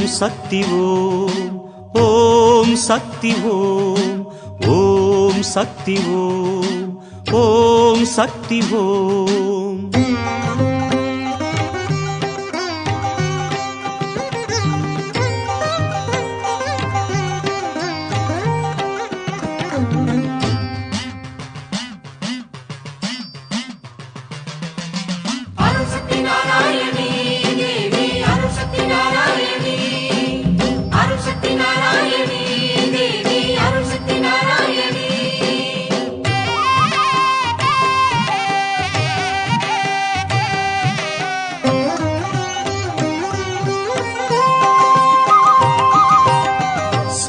ஓம் சக்தி ஓம் ஓம் சக்தி ஓம் ஓம் சக்தி ஓம் ஓம் சக்தி ஓம்.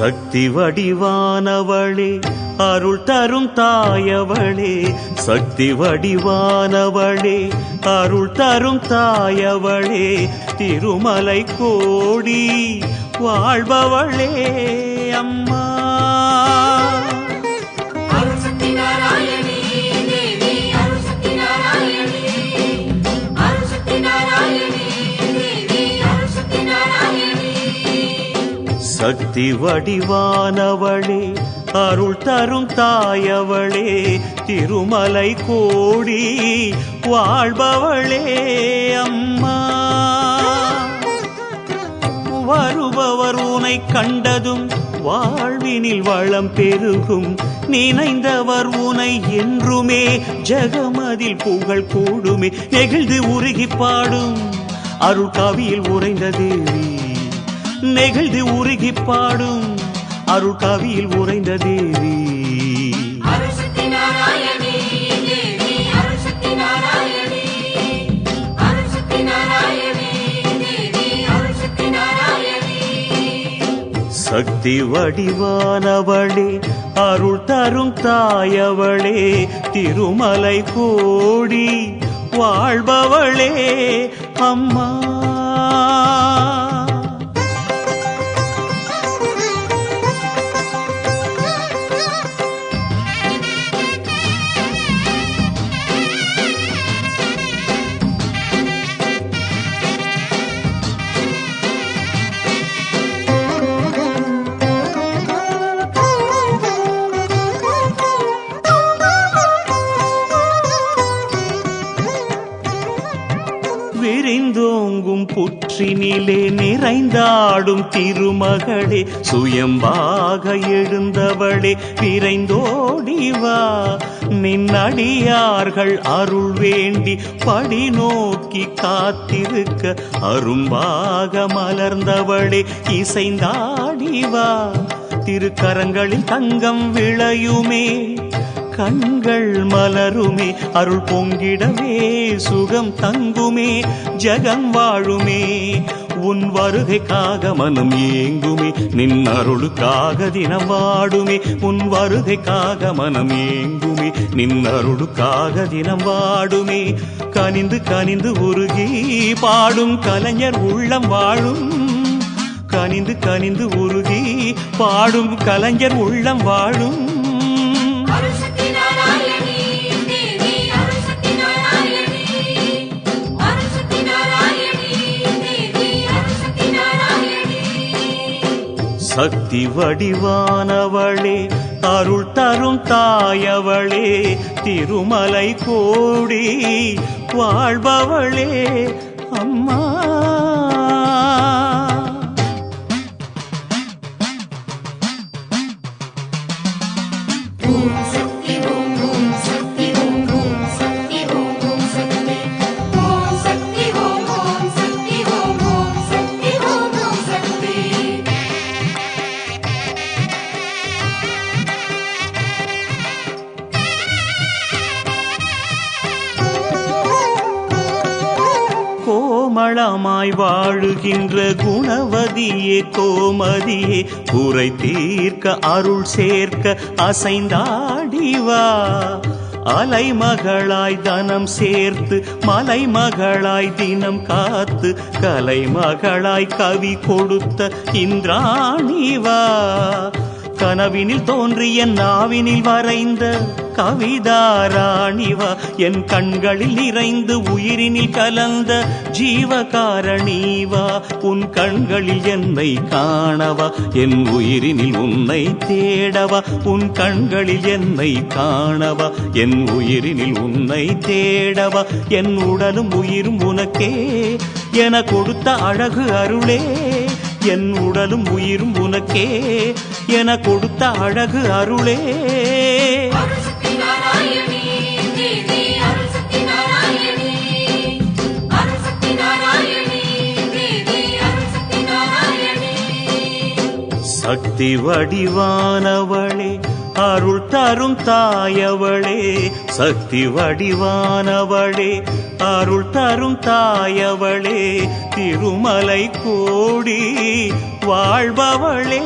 சக்தி வடிவானவளே அருள் தரும் தாயவளே. சக்தி வடிவானவளே அருள் தரும் தாயவளே. திருமலை கோடி வாழ்பவளே அம்மா. சக்தி வடிவானவளே அருள் தரும் தாயவளே திருமலை கோடி வாழ்பவளே அம்மா. வருபவர் உனை கண்டதும் வாழ்வினில் வளம் பெருகும். நினைந்தவர் உனை என்றுமே ஜெகமதில் புகழ் கூடுமே. நெகிழ்ந்து உருகி பாடும் அருள் கவியில் உறைந்த தேவி நெகிழ்ந்து உருகி பாடும் அருள் கவியில் உறைந்த தேவி. சக்தி வடிவானவளே அருள் தரும் தாயவளே திருமலை கோடி வாழ்பவளே அம்மா. புற்றினிலே நிறைந்தாடும் திருமகளே சுயம்பாக எழுந்தவளே விரைந்தோடிவா நின்னடியார்கள் அருள் வேண்டி படி நோக்கி காத்திருக்க அரும்பாக மலர்ந்தவளே இசைந்தாடிவா திருக்கரங்களில் தங்கம் விளையுமே கண்கள் மலருமே அருள் பொங்கிடவே சுகம் தங்குமே ஜகம் வாழுமே. உன் வருகைக்காக மனம் ஏங்குமே நின் அருளுக்காக தினம் வாடுமே. உன் வருகைக்காக மனம் ஏங்குமே நின் அருளுக்காக தினம் வாடுமே. கனிந்து கனிந்து உருகி பாடும் கலைஞர் உள்ளம் வாழும். கனிந்து கனிந்து உருகி பாடும் கலைஞர் உள்ளம் வாழும். சக்தி வடிவானவளே அருள் தரும் தாயவளே திருமலை கோடி வாழ்பவளே அம்மா. குணமாய் வாழுகின்ற குணவதியே கோமதியே குறை தீர்க்க அருள் சேர்க்க அசைந்தாடிவா. அலைமகளாய் தனம் சேர்த்து மலைமகளாய் தினம் காத்து கலைமகளாய் கவி கொடுத்த இந்திராணிவா. கனவினில் தோன்றிய நாவினில் வரைந்த கவிதாராணிவா என் கண்களில் நிறைந்து உயிரினில் கலந்த ஜீவகாரணிவா உன் கண்களில் என்னை காணவா என் உயிரினில் உன்னை தேடவா உன் கண்களில் என்னை காணவா என் உயிரினில் உன்னை தேடவா என் உடலும் உயிரும் உனக்கே என கொடுத்த அழகு அருளே என் உடலும் உயிரும் உனக்கே என கொடுத்த அழகு அருளே. பக்தி வடிவானவளே அருள் தரும் தாயவளே. சக்தி வடிவானவளே அருள் தரும் தாயவளே. திருமலை கோடி வாழ்பவளே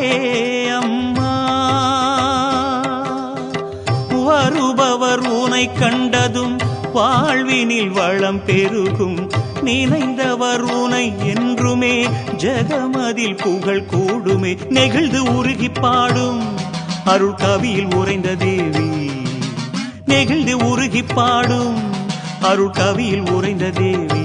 அம்மா. வருபவர் உனை கண்டதும் வாழ்வினில் வளம் பெருகும். நினைந்தவர் உனை என்றுமே. ஜெகமதில் புகழ் கூடுமே. நெகிழ்ந்து உருகி பாடும் அருள் கவியில் உறைந்த தேவி. நெகிழ்ந்து உருகி பாடும் அருள் கவியில் உறைந்த தேவி.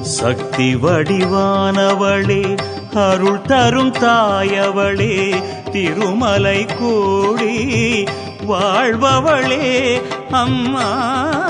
சக்தி வடிவானவளே அருள் தரும் தாயவளே திருமலை கூடி வாழ்பவளே அம்மா.